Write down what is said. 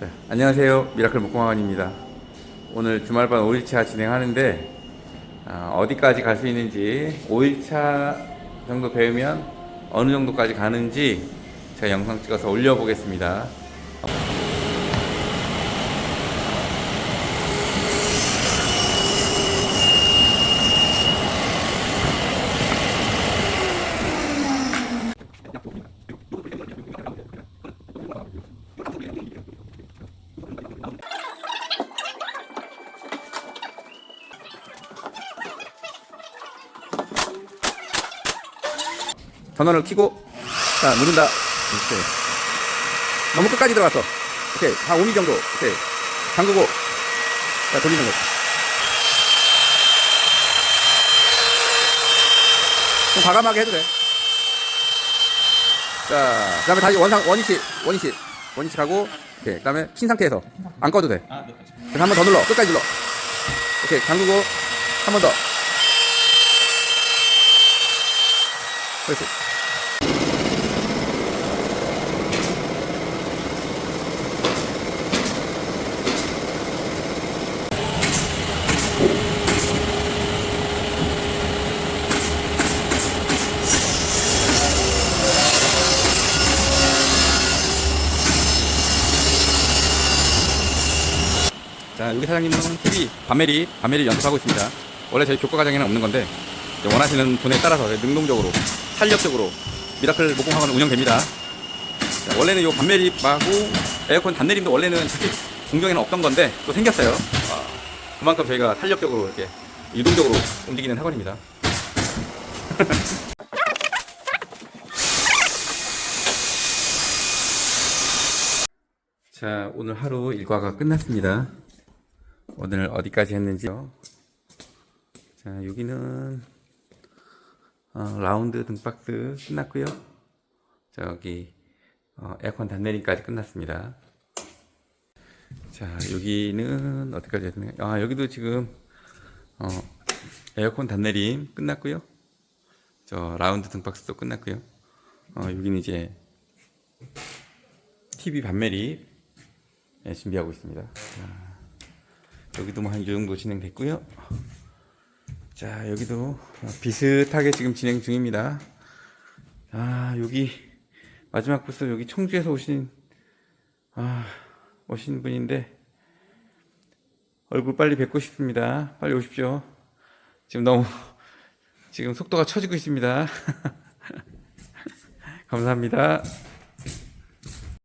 자, 안녕하세요. 미라클 목공학원입니다. 오늘 주말반 5일차 진행하는데 어, 디까지 갈 수 있는지 5일차 정도 배우면 어느 정도까지 가는지 제가 영상 찍어서 올려보겠습니다. 전원을 켜고 자 누른다 이렇게 너무 끝까지 들어갔어 오케이 한 5mm 정도 오케이 잠그고 자 돌리는 거. 좀 과감하게 해도 돼. 자, 그 다음에 다시 원상, 원위치, 원위치, 원위치 가고, 오케이. 그 다음에 킨 상태에서 안 꺼도 돼. 그래서 한 번 더 눌러. 끝까지 눌러. 오케이. 잠그고, 한 번 더. 그렇지. 자, 여기 사장님은 TV 반메리, 반메리 연습하고 있습니다. 원래 저희 교과 과정에는 없는 건데, 원하시는 분에 따라서 능동적으로, 탄력적으로 미라클 목공학원은 운영됩니다. 자, 원래는 요 반메리하고 에어컨 단내림도 원래는 사실 공정에는 없던 건데, 또 생겼어요. 아, 그만큼 저희가 탄력적으로 이렇게 유동적으로 움직이는 학원입니다. 자, 오늘 하루 일과가 끝났습니다. 오늘 어디까지 했는지요? 자, 여기는 어, 라운드 등박스 끝났고요. 저기 어, 에어컨 단내림까지 끝났습니다. 자, 여기는 어디까지 했나요? 아, 여기도 지금 어, 에어컨 단내림 끝났고요. 저 라운드 등박스도 끝났고요. 어, 여기는 이제 TV 반매립 예, 준비하고 있습니다. 자, 여기도 뭐한이 정도 진행됐고요. 자, 여기도 비슷하게 지금 진행 중입니다. 아, 여기 마지막 부스 여기 청주에서 오신 아, 오신 분인데 얼굴 빨리 뵙고 싶습니다. 빨리 오십시오. 지금 너무 지금 속도가 처지고 있습니다. 감사합니다.